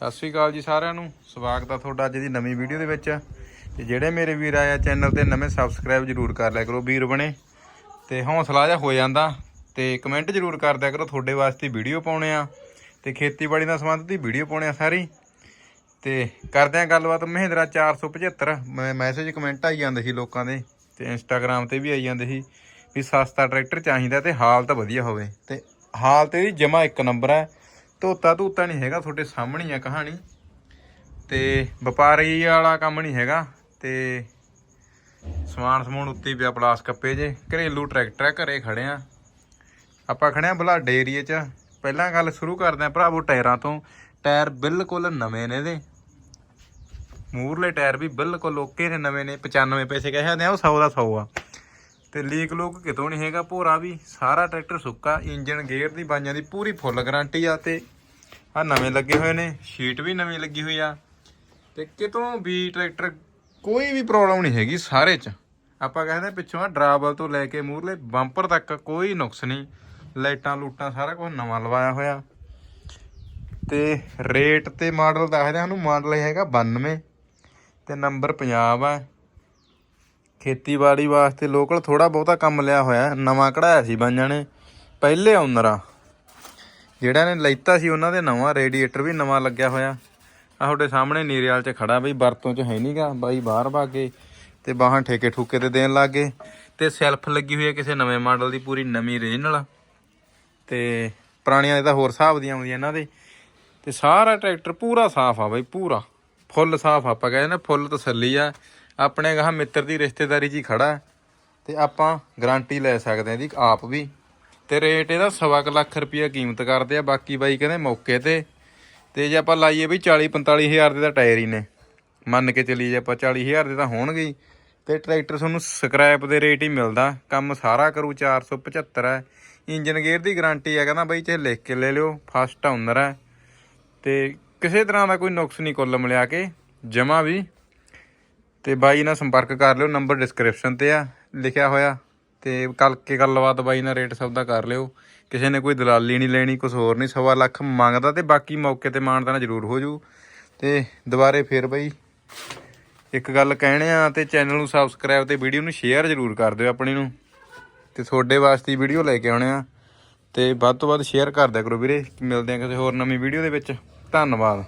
ਸਤਿ ਸ਼੍ਰੀ ਅਕਾਲ ਜੀ ਸਾਰਿਆਂ ਨੂੰ। ਸਵਾਗਤ ਆ ਤੁਹਾਡਾ ਅੱਜ ਦੀ ਨਵੀਂ ਵੀਡੀਓ ਦੇ ਵਿੱਚ। ਤੇ ਜਿਹੜੇ ਮੇਰੇ ਵੀਰ ਆਇਆ ਚੈਨਲ ਤੇ ਨਵੇਂ ਸਬਸਕ੍ਰਾਈਬ ਜਰੂਰ ਕਰ ਲਿਆ ਕਰੋ ਵੀਰ ਬਣੇ। ਤੇ ਹੌਸਲਾ ਜਿਹਾ ਹੋ ਜਾਂਦਾ। ਤੇ ਕਮੈਂਟ ਜਰੂਰ ਕਰ ਦਿਆ ਕਰੋ ਤੁਹਾਡੇ ਵਾਸਤੇ ਵੀਡੀਓ ਪਾਉਣੇ ਆ। ਤੇ ਖੇਤੀਬਾੜੀ ਨਾਲ ਸੰਬੰਧਿਤ ਦੀ ਵੀਡੀਓ ਪਾਉਣੇ ਆ ਸਾਰੀ। ਤੇ ਕਰਦੇ ਆ ਗੱਲਬਾਤ ਮਹਿੰਦਰਾ 475 ਮੈਂ ਮੈਸੇਜ ਕਮੈਂਟ ਆਈ ਜਾਂਦੇ ਸੀ ਲੋਕਾਂ ਦੇ। ਤੇ ਇੰਸਟਾਗ੍ਰam ਤੇ ਵੀ ਆਈ ਜਾਂਦੇ ਸੀ ਵੀ ਸਸਤਾ ਟਰੈਕਟਰ ਚਾਹੀਦਾ ਤੇ ਹਾਲਤ ਵਧੀਆ ਹੋਵੇ। ਤੇ ਹਾਲਤ ਇਹਦੀ ਜਮਾ ਇੱਕ ਨੰਬਰ ਹੈ ਧੋਤਾ ਧੂਤਾ ਨਹੀਂ ਹੈਗਾ, ਤੁਹਾਡੇ ਸਾਹਮਣੇ ਹੀ ਆ ਕਹਾਣੀ। ਤੇ ਵਪਾਰੀ ਵਾਲਾ ਕੰਮ ਨਹੀਂ ਹੈਗਾ, ਤੇ ਸਮਾਨ ਸਮੂਨ ਉੱਤੇ ਪਿਆ ਪਲਾਸ ਕੱਪੇ ਜੇ। ਘਰੇਲੂ ਟਰੈਕਟਰ ਹੈ ਘਰੇ ਖੜੇ ਆ। ਆਪਾਂ ਖੜੇ ਆ ਬਲਾਡੇ ਏਰੀਏ 'ਚ। ਪਹਿਲਾਂ ਗੱਲ ਸ਼ੁਰੂ ਕਰਦੇ ਆ ਭਰਾਵੋ ਟਾਇਰਾਂ ਤੋਂ। ਟਾਇਰ ਬਿਲਕੁਲ ਨਵੇਂ ਨੇ ਇਹਦੇ। ਮੂਰਲੇ ਟਾਇਰ ਵੀ ਬਿਲਕੁਲ ਓਕੇ ਨੇ, ਨਵੇਂ ਨੇ 95 ਪੈਸੇ ਕਹੇ ਜਾਂਦੇ ਆ, ਉਹ 100 ਦਾ 100 ਆ। ਤੇ ਲੀਕ ਲੂਕ ਕਿਤੋਂ ਨਹੀਂ ਹੈਗਾ, ਭੋਰਾ ਵੀ, ਸਾਰਾ ਟਰੈਕਟਰ ਸੁੱਕਾ ਇੰਜਨ ਗੇਅਰ ਦੀ ਬਾਈਆਂ ਦੀ ਪੂਰੀ ਫੁੱਲ ਗਾਰੰਟੀ ਆ ਤੇ ਆ ਨਵੇਂ ਲੱਗੇ ਹੋਏ ਨੇ, ਸ਼ੀਟ ਵੀ ਨਵੀਂ ਲੱਗੀ ਹੋਈ ਆ। ਤੇ ਕਿਤੋਂ ਵੀ ਟਰੈਕਟਰ ਕੋਈ ਵੀ ਪ੍ਰੋਬਲਮ ਨਹੀਂ ਹੈਗੀ ਸਾਰੇ ਚ। ਆਪਾਂ ਕਹਿੰਦੇ ਆ ਪਿੱਛੋਂ ਆ ਡਰਾਬਲ ਤੋਂ ਲੈ ਕੇ ਮੂਰਲੇ ਬੰਪਰ ਤੱਕ ਕੋਈ ਨੁਕਸ ਨਹੀਂ, ਲਾਈਟਾਂ ਲੂਟਾਂ ਸਾਰਾ ਕੁਝ ਨਵਾਂ ਲਵਾਇਆ ਹੋਇਆ। ਤੇ ਰੇਟ ਤੇ ਮਾਡਲ ਦੱਸਦੇ ਸਾਨੂੰ ਮਾਡਲ ਹੈਗਾ 92 ਤੇ ਨੰਬਰ ਪੰਜਾਬ ਆ ਖੇਤੀਬਾੜੀ ਵਾਸਤੇ ਲੋਕਲ ਥੋੜਾ ਬਹੁਤਾ ਕੰਮ ਲਿਆ ਹੋਇਆ ਨਵਾਂ ਕਢਾਇਆ ਸੀ ਬਾਈਆਂ ਨੇ ਪਹਿਲੇ ਓਨਰ ਆ। ਜਿਹੜਾ ਨੇ ਲੈਤਾ ਸੀ, ਉਹਨਾਂ ਦੇ ਨਵਾਂ ਰੇਡੀਏਟਰ ਵੀ ਨਵਾਂ ਲੱਗਿਆ ਹੋਇਆ। ਆ ਤੁਹਾਡੇ ਸਾਹਮਣੇ ਨੀਰੇਵਾਲ 'ਚ ਖੜਾ ਬਈ, ਵਰਤੋਂ 'ਚ ਹੈ ਨਹੀਂਗਾ ਬਾਈ ਬਾਹਰ ਭਾਗੇ ਤੇ ਬਾਹਾਂ ਠੇਕੇ ਠੂਕੇ ਤੇ ਦੇਣ ਲੱਗ ਗਏ। ਤੇ ਸੈਲਫ ਲੱਗੀ ਹੋਈ ਹੈ ਕਿਸੇ ਨਵੇਂ ਮਾਡਲ ਦੀ ਪੂਰੀ ਨਵੀਂ ਰੇਂਜ ਨਾਲ। ਤੇ ਪੁਰਾਣੀਆਂ ਦੇ ਤਾਂ ਹੋਰ ਹਿਸਾਬ ਦੀਆਂ ਆਉਂਦੀਆਂ ਇਹਨਾਂ ਦੇ। ਤੇ ਸਾਰਾ ਟਰੈਕਟਰ ਪੂਰਾ ਸਾਫ਼ ਆ ਬਾਈ, ਪੂਰਾ। ਫੁੱਲ ਸਾਫ਼ ਆਪਾਂ ਕਹਿੰਦੇ ਨਾ ਫੁੱਲ ਤਸੱਲੀ ਆ। ਆਪਣੇ ਗਾਹ ਮਿੱਤਰ ਦੀ ਰਿਸ਼ਤੇਦਾਰੀ 'ਚ ਹੀ ਖੜਾ ਹੈ ਤੇ ਆਪਾਂ ਗਾਰੰਟੀ ਲੈ ਸਕਦੇ ਆ ਇਹਦੀ, ਆਪ ਵੀ। ਤੇ ਰੇਟ ਇਹਦਾ ਸਵਾ ਕੁ ਲੱਖ ਰੁਪਈਆ ਕੀਮਤ ਕਰਦੇ ਆ, ਬਾਕੀ ਬਾਈ ਕਹਿੰਦੇ ਮੌਕੇ ਤੇ। ਤੇ ਜੇ ਆਪਾਂ ਲਾਈਏ ਵੀ 40 45 ਹਜ਼ਾਰ ਦੇ ਤਾਂ ਟਾਇਰ ਹੀ ਨੇ। ਮੰਨ ਕੇ ਚੱਲੀਏ ਜੇ ਆਪਾਂ 40 ਹਜ਼ਾਰ ਦੇ ਤਾਂ ਹੋਣਗੇ ਹੀ। ਤੇ ਟਰੈਕਟਰ ਤੁਹਾਨੂੰ ਸਕ੍ਰੈਪ ਦੇ ਰੇਟ ਹੀ ਮਿਲਦਾ, ਕੰਮ ਸਾਰਾ ਕਰੂ 475 ਹੈ। ਇੰਜਨ ਗੇਅਰ ਦੀ ਗਾਰੰਟੀ ਹੈ ਕਹਿੰਦਾ ਬਾਈ, ਚਾਹੇ ਲਿਖ ਕੇ ਲੈ ਲਿਓ ਫਸਟ ਓਨਰ ਹੈ। ਤੇ ਕਿਸੇ ਤਰ੍ਹਾਂ ਦਾ ਕੋਈ ਨੁਕਸ ਨਹੀਂ ਕੁੱਲ ਮਿਲਿਆ ਕੇ, ਜਮਾ ਵੀ। ਤੇ ਬਾਈ ਨਾਲ ਸੰਪਰਕ ਕਰ ਲਿਓ ਨੰਬਰ ਡਿਸਕ੍ਰਿਪਸ਼ਨ ਤੇ ਆ, ਲਿਖਿਆ ਹੋਇਆ। ਤੇ ਕੱਲ ਕੇ ਗੱਲਬਾਤ ਬਾਈ ਨਾਲ ਰੇਟ ਸੌਦਾ ਕਰ ਲਿਓ। ਕਿਸੇ ਨੇ ਕੋਈ ਦਲਾਲੀ ਨਹੀਂ ਲੈਣੀ ਕੁਝ ਹੋਰ ਨਹੀਂ, ਸਵਾ ਲੱਖ ਮੰਗਦਾ ਤੇ ਬਾਕੀ ਮੌਕੇ ਤੇ ਮਾਨਤਾਨਾ ਜ਼ਰੂਰ ਹੋ ਜੂ ਤੇ ਦੁਬਾਰੇ ਫੇਰ ਬਾਈ ਇੱਕ ਗੱਲ ਕਹਿਣੇ ਆ ਤੇ ਚੈਨਲ ਨੂੰ ਸਬਸਕ੍ਰਾਈਬ ਤੇ ਵੀਡੀਓ ਨੂੰ ਸ਼ੇਅਰ ਜ਼ਰੂਰ ਕਰ ਦਿਓ ਆਪਣੀ ਨੂੰ। ਤੇ ਤੁਹਾਡੇ ਵਾਸਤੇ ਵੀਡੀਓ ਲੈ ਕੇ ਆਉਣੇ ਆ। ਤੇ ਵੱਧ ਤੋਂ ਵੱਧ ਸ਼ੇਅਰ ਕਰ ਦਿਆ ਕਰੋ ਵੀਰੇ। ਮਿਲਦੇ ਆ ਕਿਸੇ ਹੋਰ ਨਵੀਂ ਵੀਡੀਓ ਦੇ ਵਿੱਚ। ਧੰਨਵਾਦ।